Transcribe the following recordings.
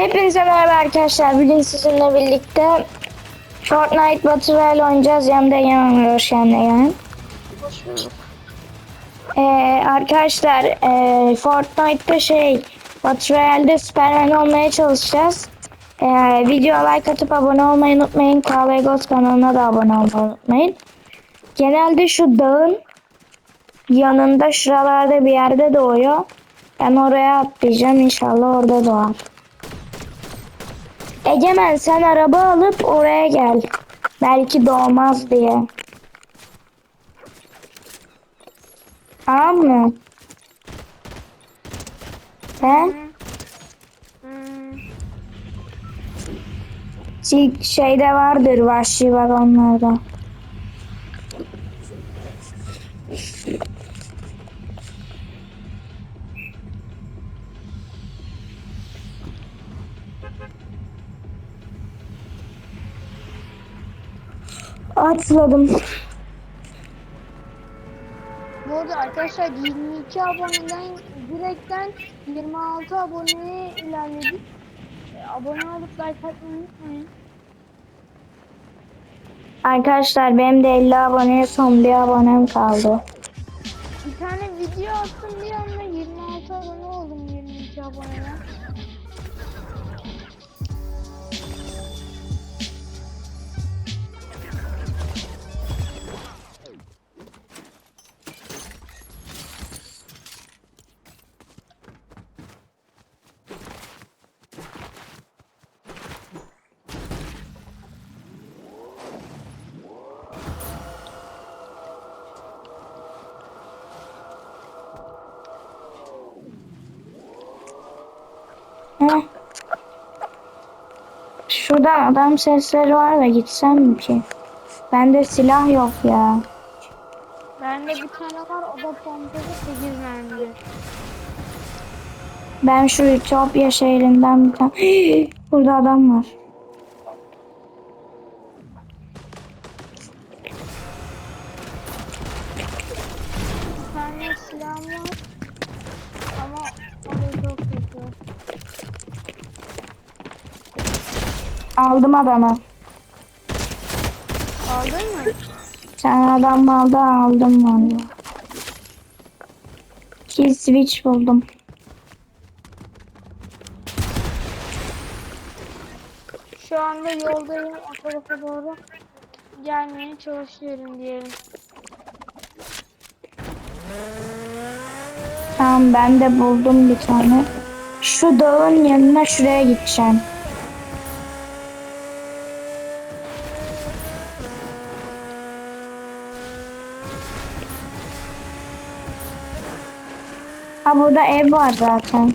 Hepinize merhaba arkadaşlar. Bugün sizinle birlikte Fortnite Battle oynayacağız. Yanımda hoş geldin Yaman. Ee, arkadaşlar ee, Fortnite'da şey Battle Royale'de Superman olmaya çalışacağız. Ee, video like atıp abone olmayı unutmayın. KV Ghost kanalına da abone olmayı unutmayın. Genelde şu dağın yanında şuralarda bir yerde doğuyor. Ben oraya atlayacağım. İnşallah orada doğar. Egemen sen araba alıp oraya gel. Belki doğmaz diye. Tamam mı? He? Şey- Şeyde vardır vahşi var Atladım. Bu arada arkadaşlar 22 aboneden direkten 26 aboneye ilerledik. E, Abone olup like atmayı unutmayın. Arkadaşlar benim de 50 aboneye son bir abonem kaldı. Bir tane Şurada adam sesleri var da gitsem mi ki? Bende silah yok ya. Bende bir tane var o da pompalı 8 mermili. Ben şu Ütopya şehrinden bir tane... Burada adam var. Aldım adamı. Aldın mı? Sen adam aldı aldım valla. Kill switch buldum. Şu anda yoldayım o tarafa doğru gelmeye çalışıyorum diyelim. Tamam ben de buldum bir tane. Şu dağın yanına şuraya gideceğim. Ha burada ev var zaten.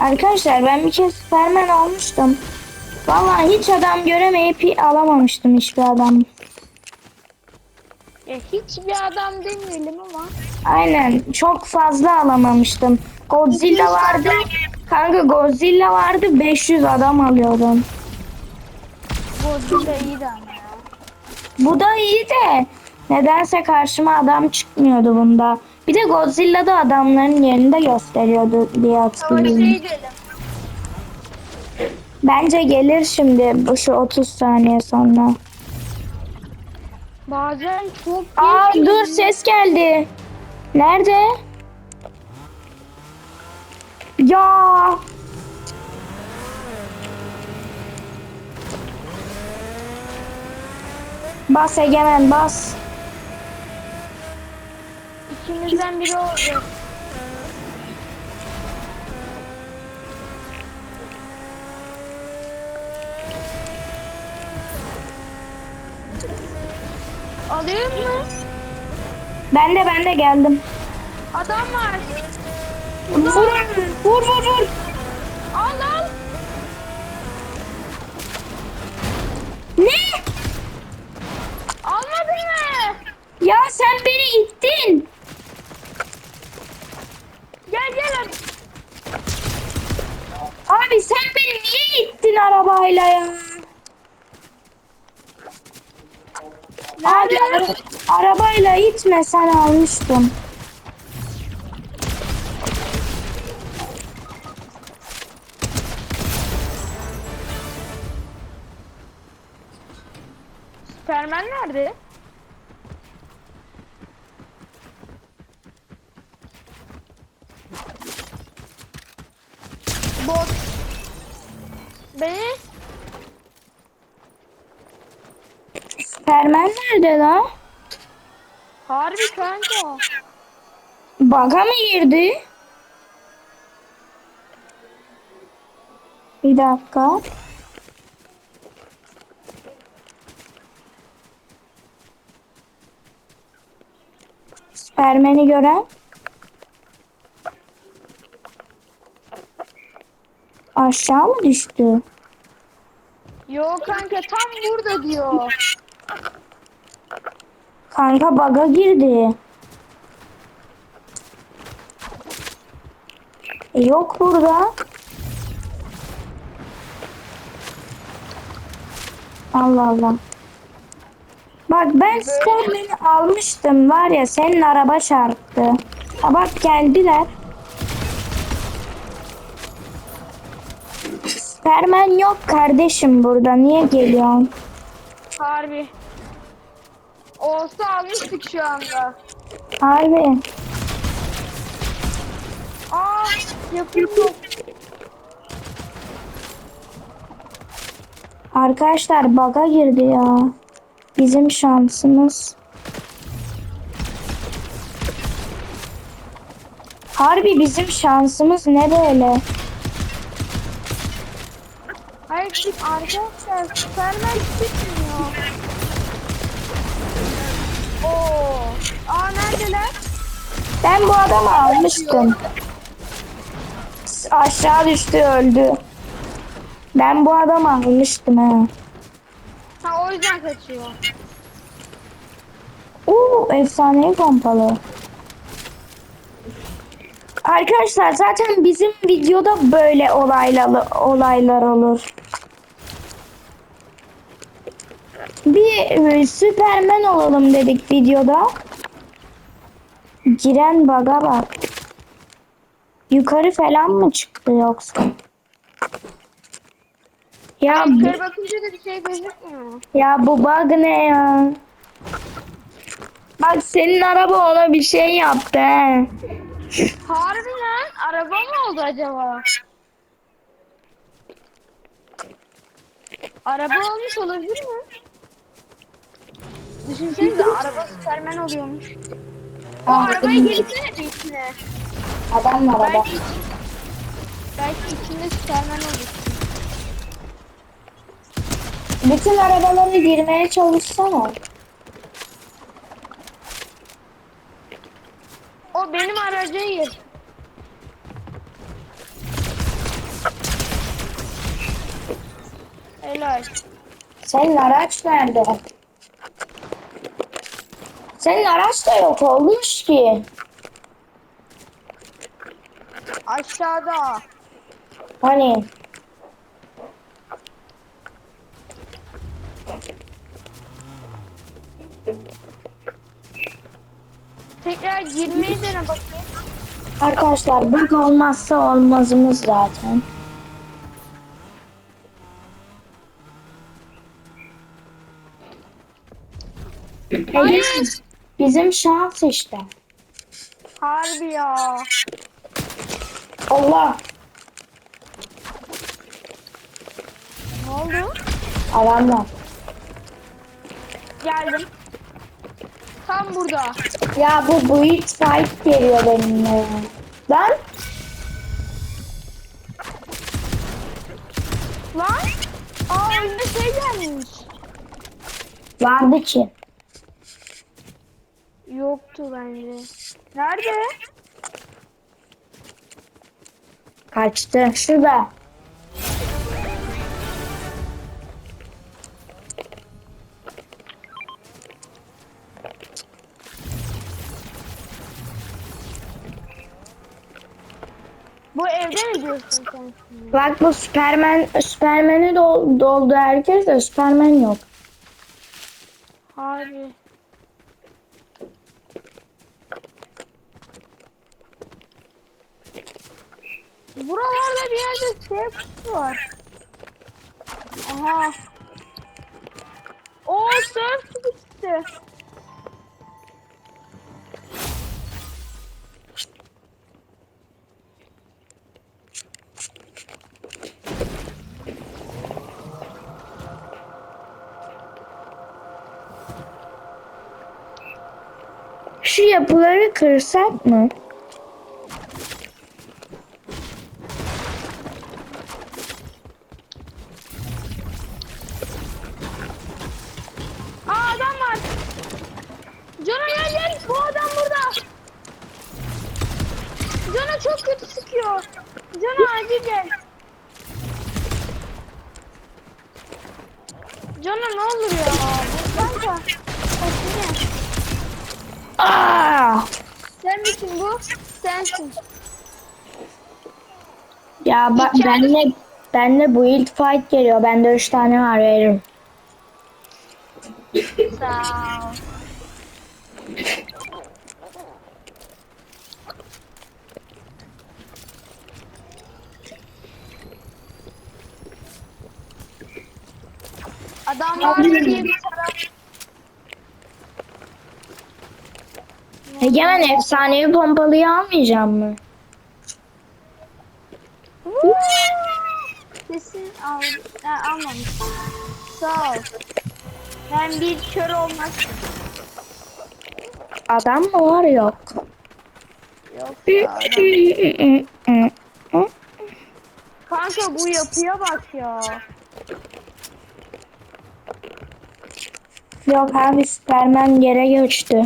Arkadaşlar ben bir kez Superman olmuştum. Vallahi hiç adam göremeyip alamamıştım hiçbir adam. Ya hiçbir adam demeyelim ama Aynen çok fazla alamamıştım. Godzilla vardı. Kanka Godzilla vardı 500 adam alıyordum. Godzilla iyi de ama ya. Bu da iyi de nedense karşıma adam çıkmıyordu bunda. Bir de Godzilla'da adamların yerinde gösteriyordu diye hatırlıyorum. gidelim. Bence gelir şimdi bu şu 30 saniye sonra. Bazen çok Aa dur ses geldi. Nerede? Ya Bas Egemen bas. İkimizden biri oldu. Alıyor mu? Ben de ben de geldim. Adam var. Vur vur vur vur. Al al. Ne? Almadın mı? Ya sen arabayla ya. Nerede? Abi, arabayla itme sen almıştım. Süpermen nerede? Superman nerede lan? harbi kanka. Baga mı girdi? Bir dakika. Superman'i gören aşağı mı düştü? Yok kanka tam burada diyor. Kanka baga girdi. E, yok burada. Allah Allah. Bak ben Superman'i almıştım var ya senin araba çarptı. Ha bak geldiler. Superman yok kardeşim burada. Niye geliyorsun? Harbi. Olsa almıştık şu anda. Harbi. Aa yapıyorum. Arkadaşlar baga girdi ya. Bizim şansımız. Harbi bizim şansımız ne böyle? Hayır arkadaşlar Süpermen çıkmıyor. Neredeler? Ben bu adamı almıştım. Aşağı düştü öldü. Ben bu adamı almıştım he. Ha o yüzden kaçıyor. Oo efsanevi pompalı. Arkadaşlar zaten bizim videoda böyle olaylar olaylar olur. Bir e, Süpermen olalım dedik videoda. Giren baga bak. Yukarı falan mı çıktı yoksa? Ya bu, Yukarı bakınca da bir şey gözükmüyor. ya bu bug ne ya? Bak senin araba ona bir şey yaptı he. Harbi lan araba mı oldu acaba? Araba olmuş olabilir mi? Düşünsenize araba Süpermen oluyormuş. O arabayı gelsene bir içine. Adam var adam. Belki, belki içinde Süpermen olur. Bütün arabalara girmeye çalışsana. O benim araca gir. Helal. Senin araç nerede? Senin araç da yok olmuş ki. Aşağıda. Hani Tekrar girmeyi dene bakayım. arkadaşlar bug olmazsa olmazımız zaten. Hayır. Bizim şans işte. Harbi ya. Allah Ne oldu? adamlar. Geldim. Tam burada. Ya bu build fight geliyor benimle. Lan Lan. Aa önüne şey gelmiş. vardı ki. Yoktu bence. Nerede? Kaçtı. Şurada. Bu evde mi diyorsun sen? Bak bu Superman, Superman'i dol, doldu herkes de Superman yok. Şu yapıları kırsak mı? Ya bak İki benle benle bu ilk fight geliyor. Bende 3 tane var veririm. Sağ ol. Adamlar diye bir taraf. Egemen efsanevi pompalıyı almayacağım mı? Woo! Sesin al, ha, almamış. Sağ ol. Ben bir kör olmazsın. Adam mı var yok. Yok ya. adam- Kanka bu yapıya bak ya. Yok abi Superman yere göçtü.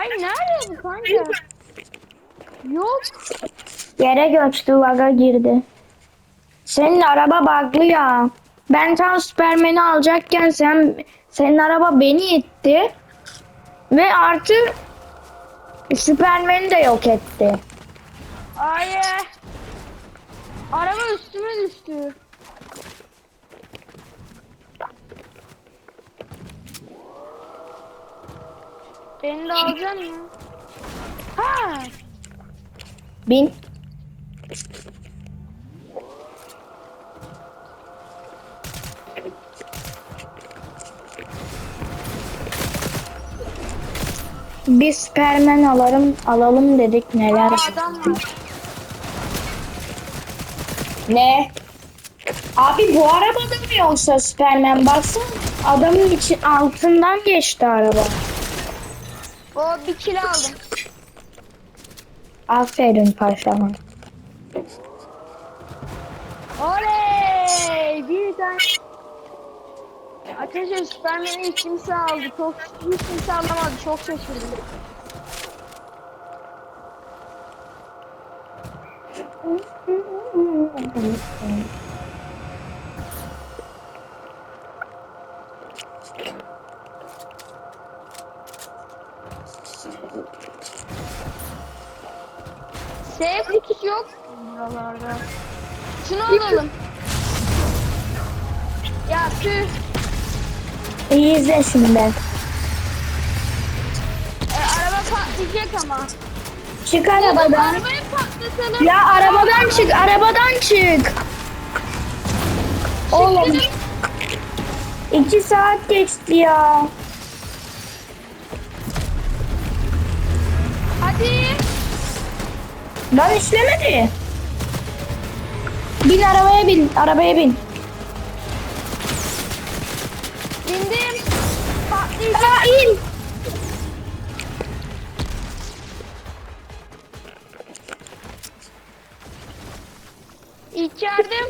Ay nerede bu kanka? Yok. Yere göçtü laga girdi. Senin araba bug'lı ya. Ben tam Superman'i alacakken sen senin araba beni itti. Ve artı Superman'i de yok etti. Ay. Araba üstüme düştü. Beni de alacaksın mı? Ha! Bin. Bir Superman alalım, alalım dedik neler. Aa, adam var. Ne? Abi bu arabada mı yoksa Superman? Baksana adamın için altından geçti araba. O bir kilo aldım. Aferin paşama. Oley! Bir tane. Arkadaşlar Superman'i hiç kimse aldı. Çok, hiç kimse alamadı. Çok şaşırdım. İzle şimdi. E, araba patlayacak ama. Çık arabadan. Arabayı patlatalım. Ya arabadan çık, arabadan çık. Oğlum iki saat geçti ya. Hadi. Lan işlemedi. Bin arabaya bin, arabaya bin. Bindim. Patlayacak. Aa in. İçerdim.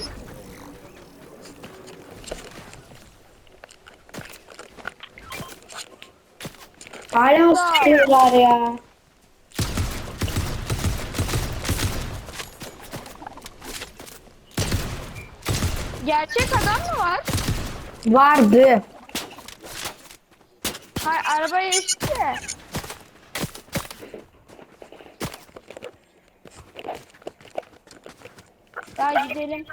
Hala sıkıyorlar ya. Gerçek adam mı var? Vardı. Arabaya geçti de. Ya gidelim.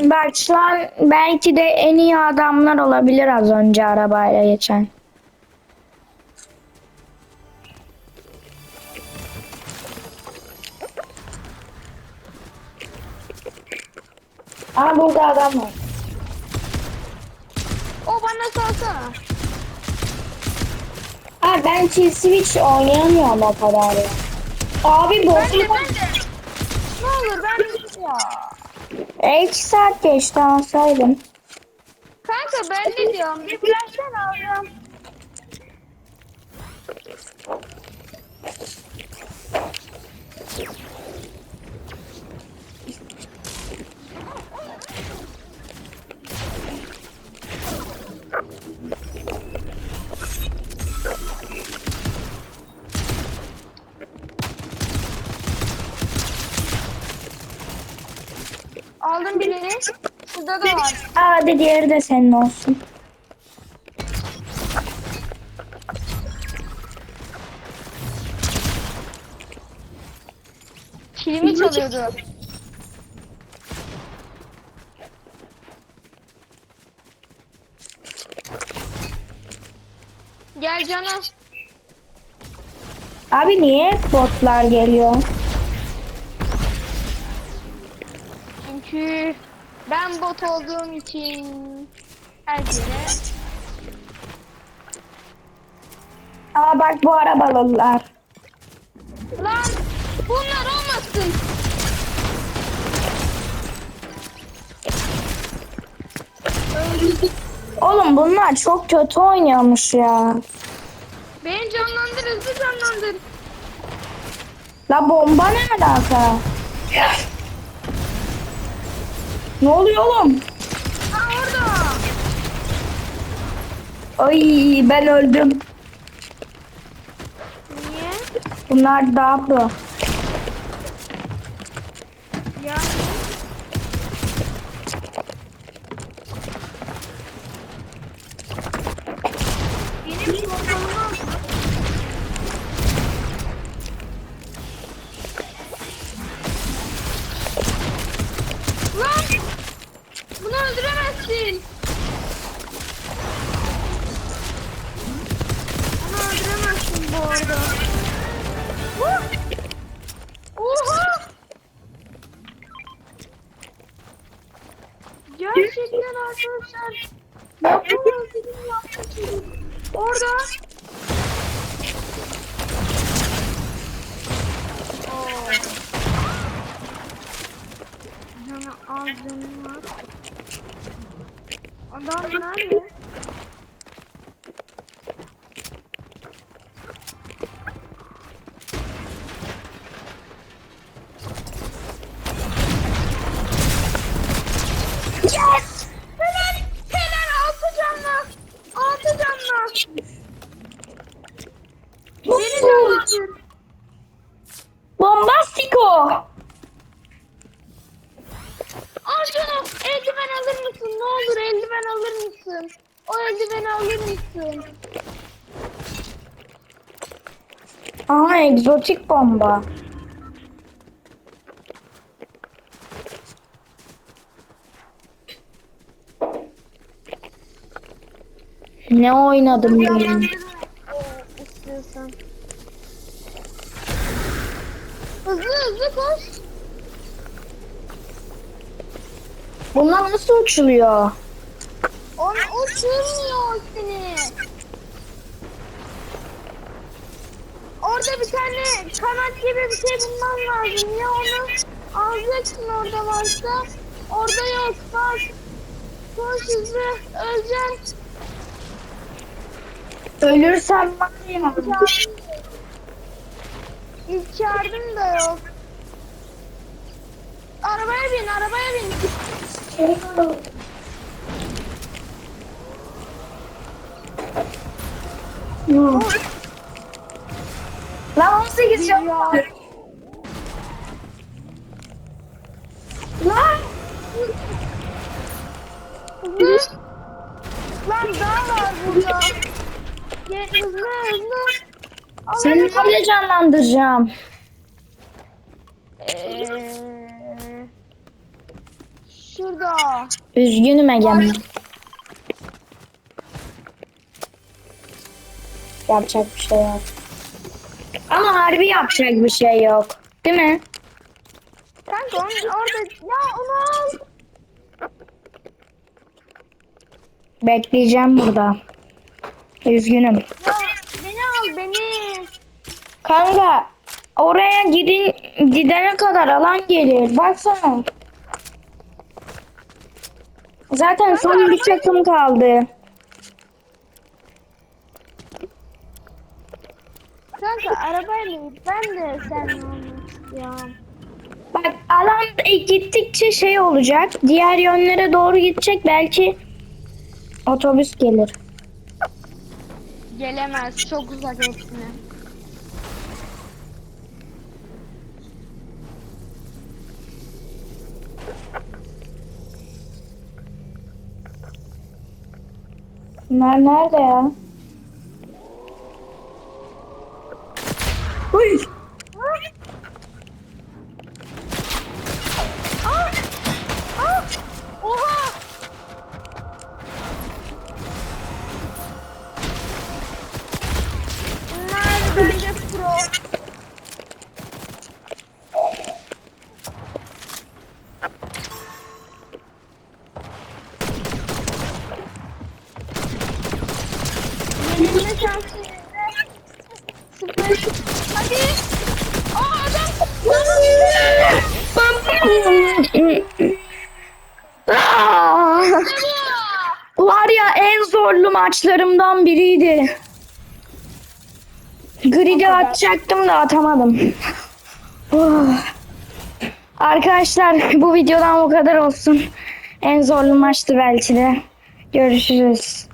Bak şu an belki de en iyi adamlar olabilir az önce arabayla geçen. Aa burada adam var. Bana salsana. Aa ben Chill Switch oynayamıyorum o kadar ya. Abi Ben de ben de. Ne olur ben de ya. E, iki saat geçti alsaydım. Kanka ben ne diyorum? Bir bıraksan alacağım. Aldım birini. Şurada da var. Aa, hadi diğeri de senin olsun. Kilimi çalıyordu. Gel cana. Abi niye botlar geliyor? Ben bot olduğum için herkese Aa bak bu arabalılar. Lan bunlar olmasın. Oğlum bunlar çok kötü oynuyormuş ya. Beni canlandır hızlı canlandır. La bomba ne alaka? Ne oluyor oğlum? Ha orada. Ay ben öldüm. Niye? Bunlar daha pro. Canı var. Adam nerede? Aha egzotik bomba. Ne oynadım ben? Ee, istiyorsan. Hızlı hızlı koş. Bunlar nasıl uçuluyor? Onu uçurmuyor seni. Orada bir tane kanat gibi bir şey bulman lazım. Ya onu alacaksın orada varsa. Orada yok bak. Koş hızlı öleceksin. Ölürsem da- İlk yardım da yok. Arabaya bin arabaya bin. Lan 18 can var. Lan. Lan daha var burada. Gel hızlı hızlı. Seni böyle canlandıracağım. Ee, şurada. Üzgünüm Egemen. Yapacak bir şey yok. Ama harbi yapacak bir şey yok. Değil mi? Kanka onun orada... Ya onu. Bekleyeceğim burada. Üzgünüm. Ya beni al beni. Kanka oraya gidin gidene kadar alan gelir. Baksana. Zaten son bir takım kaldı. Kanka arabayla git. Ben de seninle olmak istiyorum. Bak alan gittikçe şey olacak. Diğer yönlere doğru gidecek. Belki otobüs gelir. Gelemez. Çok uzak hepsine. Bunlar nerede ya? Maçlarımdan biriydi. Grid'i atacaktım da atamadım. Oh. Arkadaşlar bu videodan bu kadar olsun. En zorlu maçtı belki de. Görüşürüz.